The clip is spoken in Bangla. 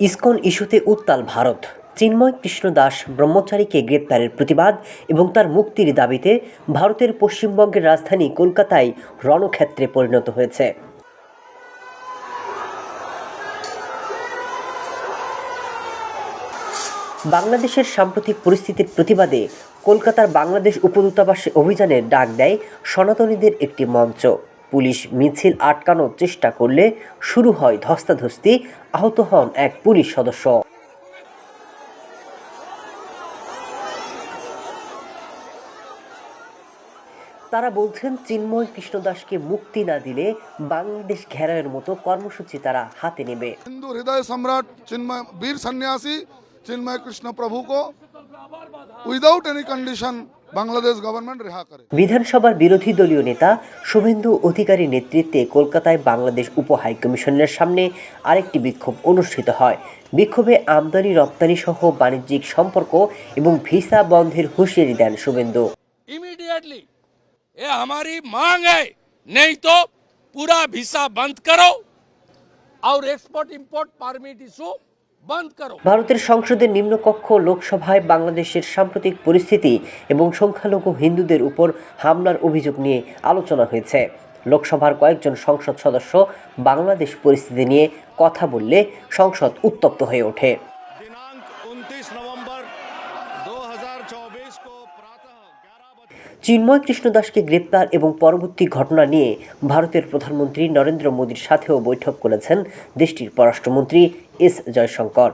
ইসকন ইস্যুতে উত্তাল ভারত। চিন্ময় কৃষ্ণ দাস ব্রহ্মচারীকে গ্রেপ্তারের প্রতিবাদ এবং তার মুক্তির দাবিতে ভারতের পশ্চিমবঙ্গের রাজধানী কলকাতায় রণক্ষেত্রে পরিণত হয়েছে। বাংলাদেশের সাম্প্রতিক পরিস্থিতির প্রতিবাদে কলকাতার বাংলাদেশ উপদূতাবাসে অভিযানের ডাক দেয় সনাতনীদের একটি মঞ্চ। পুলিশ মিছিল আটকানোর চেষ্টা করলে শুরু হয় ধস্তাধস্তি, আহত হন এক পুলিশ সদস্য। তারা বলছেন, চিন্ময় কৃষ্ণদাসকে মুক্তি না দিলে বাংলাদেশ ঘেরাইয়ের মতো কর্মসূচি তারা হাতে নেবে। হিন্দু হৃদয় সম্রাট চিন্ময়, বীর সন্ন্যাসী চিন্ময় কৃষ্ণ প্রভুকে without any condition Bangladesh government रिहा करे বিধানসভার বিরোধী দলীয় নেতা শুভেন্দু অধিকারী নেতৃত্বে কলকাতায় বাংলাদেশ উপ হাইকমিশনের সামনে আরেকটি বিক্ষোভ অনুষ্ঠিত হয় বিক্ষোভে আমদানি রপ্তানি সহ বাণিজ্যিক সম্পর্ক এবং ভিসা বন্ধের হুঁশিয়ারি দেন শুভেন্দু इमीडिएटली ये हमारी मांग है नहीं तो पूरा वीसा बंद करो और एक्सपोर्ट इंपोर्ट परमिट इशू बंद करो ভারতের সংসদের নিম্নকক্ষ লোকসভায় বাংলাদেশের সাম্প্রতিক পরিস্থিতি এবং সংখ্যালঘু হিন্দুদের উপর হামলার অভিযোগ নিয়ে আলোচনা হয়েছে। লোকসভার কয়েকজন সংসদ সদস্য বাংলাদেশ পরিস্থিতি নিয়ে কথা বললে সংসদ উত্তপ্ত হয়ে ওঠে। চিন্ময় কৃষ্ণদাসকে গ্রেপ্তার এবং পরবর্তী ঘটনা নিয়ে ভারতের প্রধানমন্ত্রী নরেন্দ্র মোদীর সাথেও বৈঠক করেছেন দেশটির পররাষ্ট্রমন্ত্রী এস জয়শঙ্কর।